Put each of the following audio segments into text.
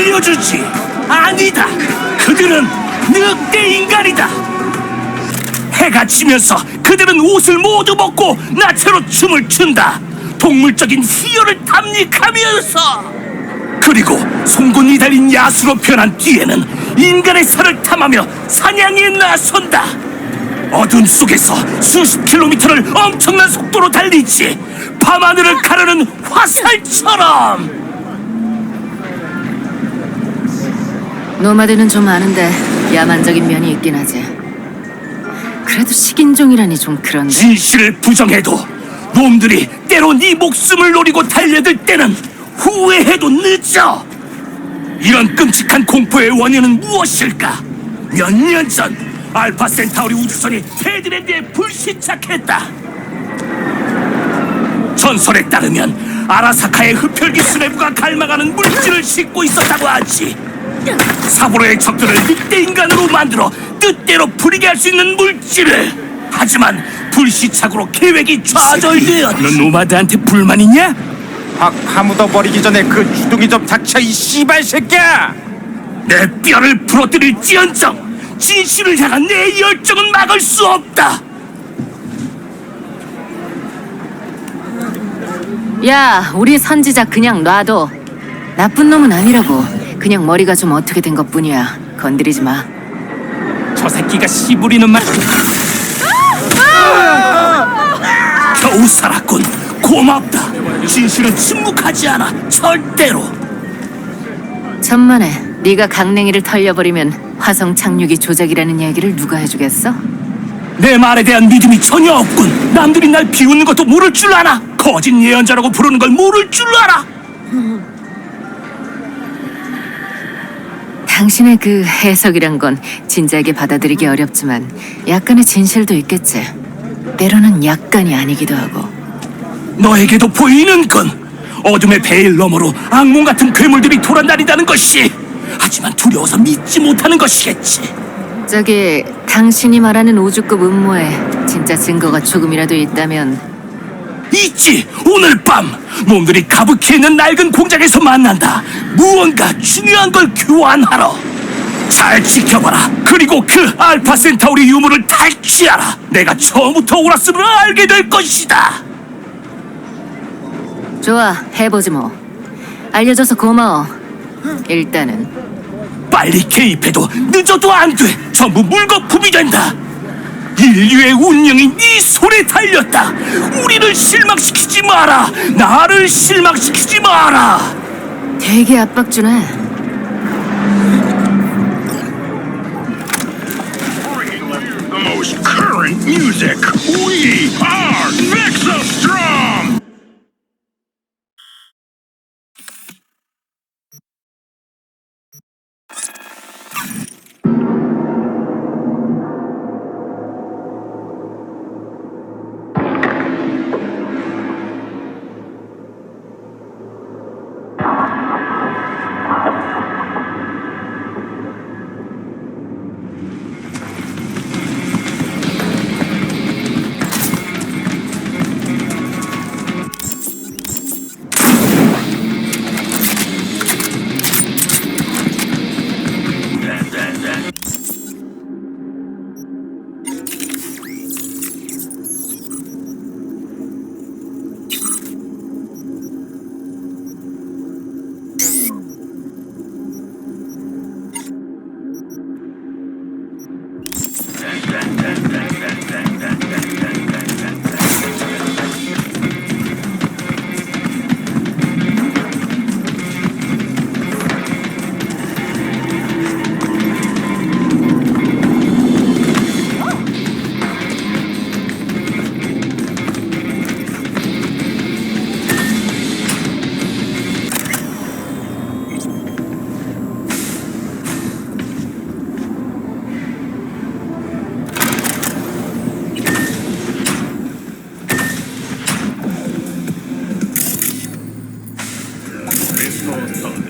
알려주지. 아니다. 그들은 늑대 인간이다. 해가 지면서 그들은 옷을 모두 벗고 나체로 춤을 춘다. 동물적인 희열을 탐닉하면서 그리고 송곳니 달린 야수로 변한 뒤에는 인간의 살을 탐하며 사냥에 나선다. 어둠 속에서 수십 킬로미터를 엄청난 속도로 달리지 밤하늘을 가르는 화살처럼 노마드는 좀 아는데 야만적인 면이 있긴 하지. 그래도 식인종이라니 좀 그런데. 진실을 부정해도 놈들이 때로 네 목숨을 노리고 달려들 때는 후회해도 늦어. 이런 끔찍한 공포의 원인은 무엇일까? 몇 년 전 알파 센타우리 우주선이 헤드랜드에 불시착했다. 전설에 따르면 아라사카의 흡혈귀 수뇌부가 갈망하는 물질을 싣고 있었다고 하지. 사보로의 적들을 늑대 인간으로 만들어 뜻대로 부리게 할 수 있는 물질을. 하지만 불시착으로 계획이 좌절되었. 너 노마드한테 불만 있냐? 확 파묻어 버리기 전에 그 주둥이 좀 닥쳐 이 씨발 새끼야! 내 뼈를 부러뜨릴지언정 진실을 향한 내 열정은 막을 수 없다. 야, 우리 선지자 그냥 놔둬. 나쁜 놈은 아니라고. 그냥 머리가 좀 어떻게 된 것 뿐이야. 건드리지 마. 저 새끼가 씨부리는 말. 겨우 살았군. 고맙다. 진실은 침묵하지 않아. 절대로. 천만에 네가 강냉이를 털려버리면 화성 착륙이 조작이라는 얘기를 누가 해주겠어? 내 말에 대한 믿음이 전혀 없군. 남들이 날 비웃는 것도 모를 줄 알아. 거짓 예언자라고 부르는 걸 모를 줄 알아. 당신의 그 해석이란 건 진지하게 받아들이기 어렵지만 약간의 진실도 있겠지. 때로는 약간이 아니기도 하고. 너에게도 보이는 건 어둠의 베일 너머로 악몽 같은 괴물들이 돌아다닌다는 것이 하지만 두려워서 믿지 못하는 것이겠지 저기 당신이 말하는 우주급 음모에 진짜 증거가 조금이라도 있다면 있지 오늘 밤 놈들이 가부키에 있는 낡은 공장에서 만난다 무언가 중요한 걸 교환하러 잘 지켜봐라 그리고 그 알파 센타우리 유물을 탈취하라 내가 처음부터 오라스를 알게 될 것이다 좋아 해보지 뭐. 알려줘서 고마워. 일단은 빨리 개입해도 늦어도 안 돼. 전부 물거품이 된다. 인류의 운명이 네 손에 달렸다. 우리를 실망시키지 마라. 나를 실망시키지 마라. 되게 압박 주네. Most current music. We are Vexostrom! そうだんで。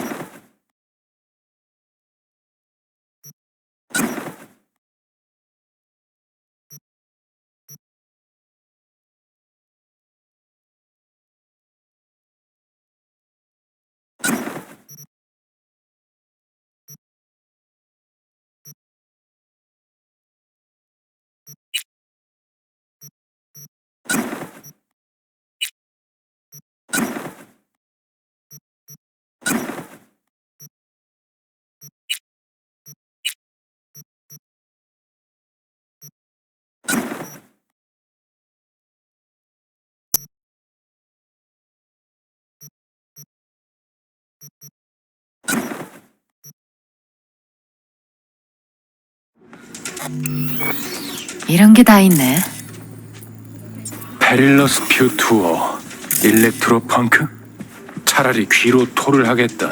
이런 게 다 있네. 페릴러스 퓨 투어 일렉트로 펑크? 차라리 귀로 토를 하겠다.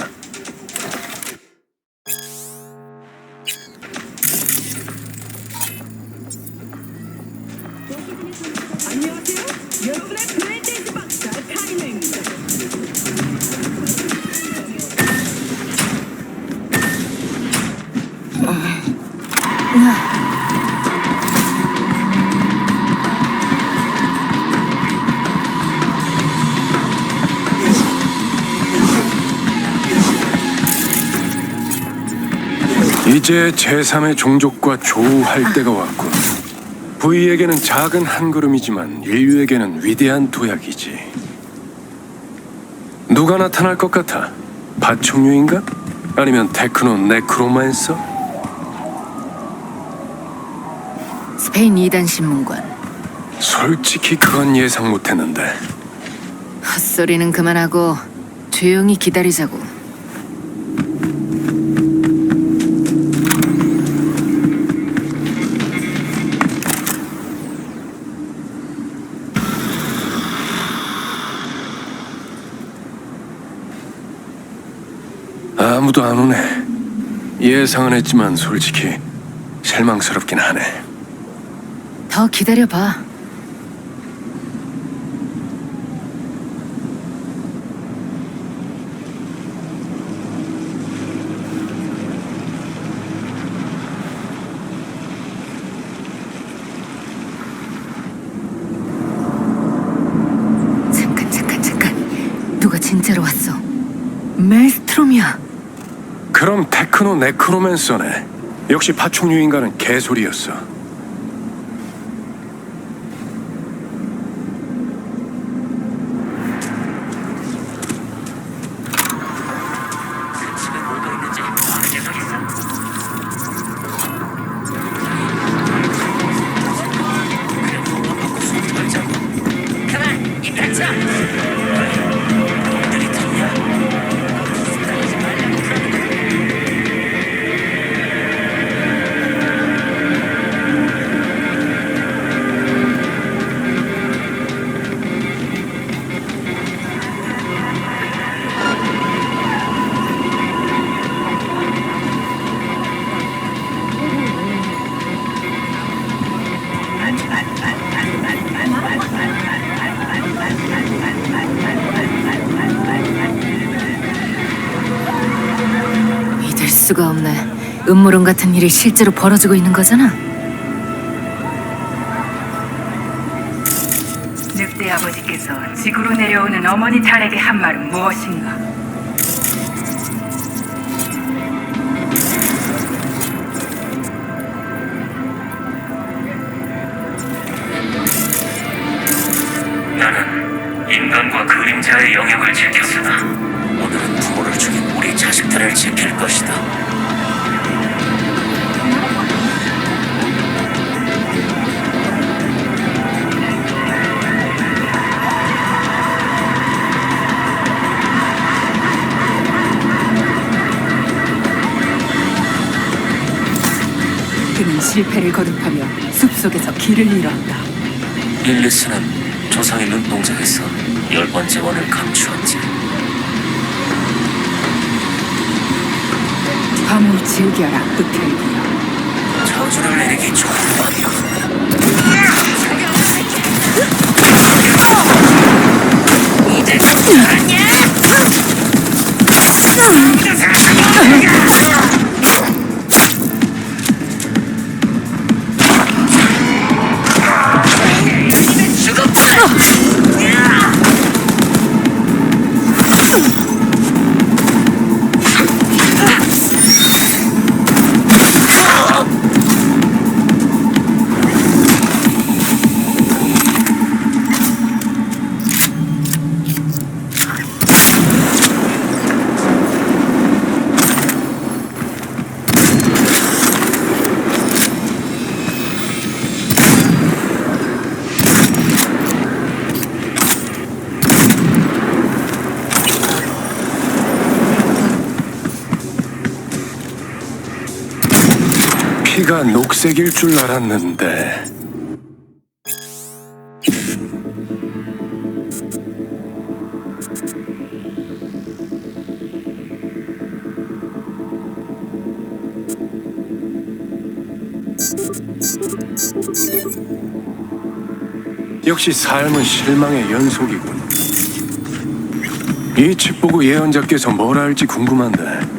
이제 제3의 종족과 조우할 때가 왔군. 부이에게는 작은 한 걸음이지만 인류에게는 위대한 도약이지. 누가 나타날 것 같아? 파충류인가? 아니면 테크노 네크로만서? 스페인 2단 신문관. 솔직히 그건 예상 못했는데. 헛소리는 그만하고 조용히 기다리자고. 아무도 안 오네. 예상은 했지만 솔직히 실망스럽긴 하네. 더 기다려봐. 잠깐 잠깐 잠깐 누가 진짜로 왔어 멜스트롬이야 그럼 테크노 네크로맨서네. 역시 파충류인가는 개소리였어. 수가 없네 음모론 같은 일이 실제로 벌어지고 있는 거잖아 늑대 아버지께서 지구로 내려오는 어머니 달에게 한 말은 무엇인가? 나는 인간과 그림자의 영역을 지켰으나 부모를 죽인 우리 자식들을 지킬 것이다. 그는 실패를 거듭하며 숲속에서 길을 잃었다. 릴리스는 조상의 눈동자에서 열 번째 원을 감추었지. 밤을 즐겨라 흡혈귀여 저주를 내리기 좋은 법이요. 이제 알았냐? 피가 녹색일 줄 알았는데 역시 삶은 실망의 연속이군. 이 책 보고 예언자께서 뭐라 할지 궁금한데.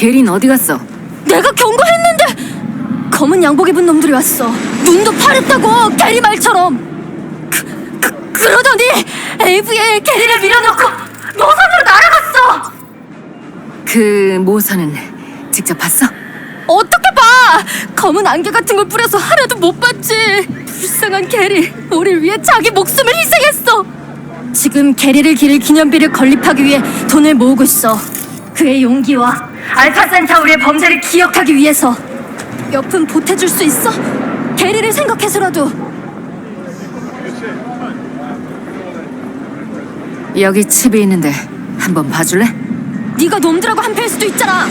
게린 어디 갔어? 내가 경고했는데 검은 양복 입은 놈들이 왔어. 눈도 파랬다고 게리 말처럼. 그, 그, 그러더니 AV에 게리를 밀어넣고 노선으로 날아갔어. 그 모선은 직접 봤어? 어떻게 봐? 검은 안개 같은 걸 뿌려서 하나도 못 봤지. 불쌍한 게리 우릴 위해 자기 목숨을 희생했어. 지금 게리를 기를 기념비를 건립하기 위해 돈을 모으고 있어. 그의 용기와 알파 센타우리의 범죄를 기억하기 위해서 몇푼 보태줄 수 있어? 게리를 생각해서라도 여기 칩이 있는데 한번 봐줄래? 네가 놈들하고 한패일 수도 있잖아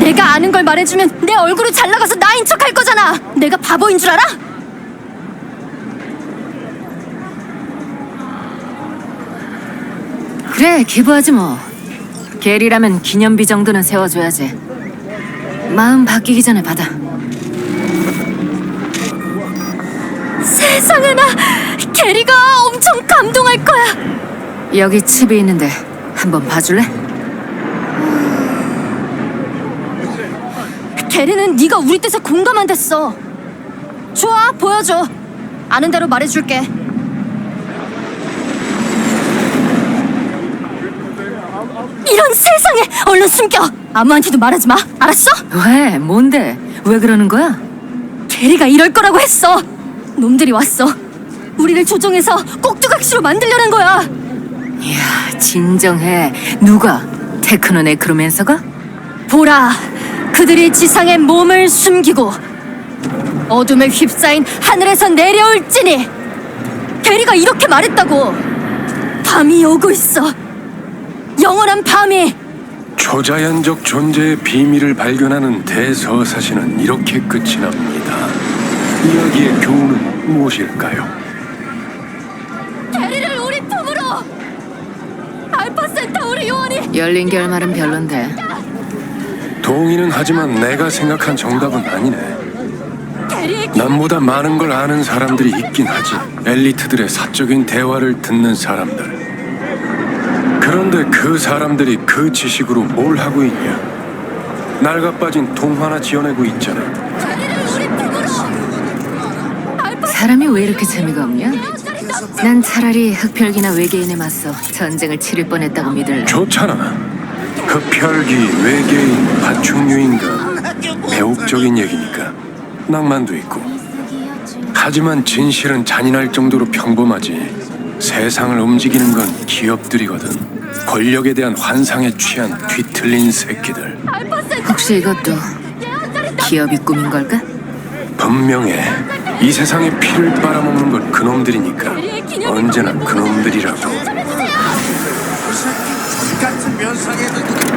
내가 아는 걸 말해주면 내 얼굴이 잘 나가서 나인 척 할 거잖아 내가 바보인 줄 알아? 그래, 기부하지 뭐. 게리라면 기념비 정도는 세워줘야지. 마음 바뀌기 전에 받아. 세상에나 게리가 엄청 감동할 거야 여기 칩이 있는데 한번 봐줄래? 게리는 네가 우리 뜻에 공감한댔어 좋아 보여줘 아는 대로 말해줄게 이런 세상에 얼른 숨겨 아무한테도 말하지 마 알았어? 왜? 뭔데? 왜 그러는 거야? 게리가 이럴 거라고 했어 놈들이 왔어 우리를 조종해서 꼭두각시로 만들려는 거야 이야, 진정해. 누가? 테크노 네크로맨서가? 보라, 그들이 지상에 몸을 숨기고 어둠에 휩싸인 하늘에서 내려올지니 게리가 이렇게 말했다고 밤이 오고 있어 영원한 밤이 초자연적 존재의 비밀을 발견하는 대서사시는 이렇게 끝이 납니다. 이야기의 교훈은 무엇일까요? 게리를 우리 품으로 알파 센타우리 요원이 열린 결말은 별론데. 동의는 하지만 내가 생각한 정답은 아니네. 남보다 많은 걸 아는 사람들이 있긴 하지. 엘리트들의 사적인 대화를 듣는 사람들. 그런데 그 사람들이 그 지식으로 뭘 하고 있냐? 낡아빠진 동화나 지어내고 있잖아. 사람이 왜 이렇게 재미가 없냐? 난 차라리 흑별기나 외계인에 맞서 전쟁을 치를 뻔했다고 믿을래. 좋잖아. 흡혈귀, 외계인, 파충류인가. 매혹적인 얘기니까. 낭만도 있고. 하지만 진실은 잔인할 정도로 평범하지. 세상을 움직이는 건 기업들이거든. 권력에 대한 환상에 취한 뒤틀린 새끼들. 혹시 이것도 기업이 꾸민 걸까? 분명해. 이 세상에 피를 빨아먹는 건 그놈들이니까. 언제나 그놈들이라고. 같은 면상에도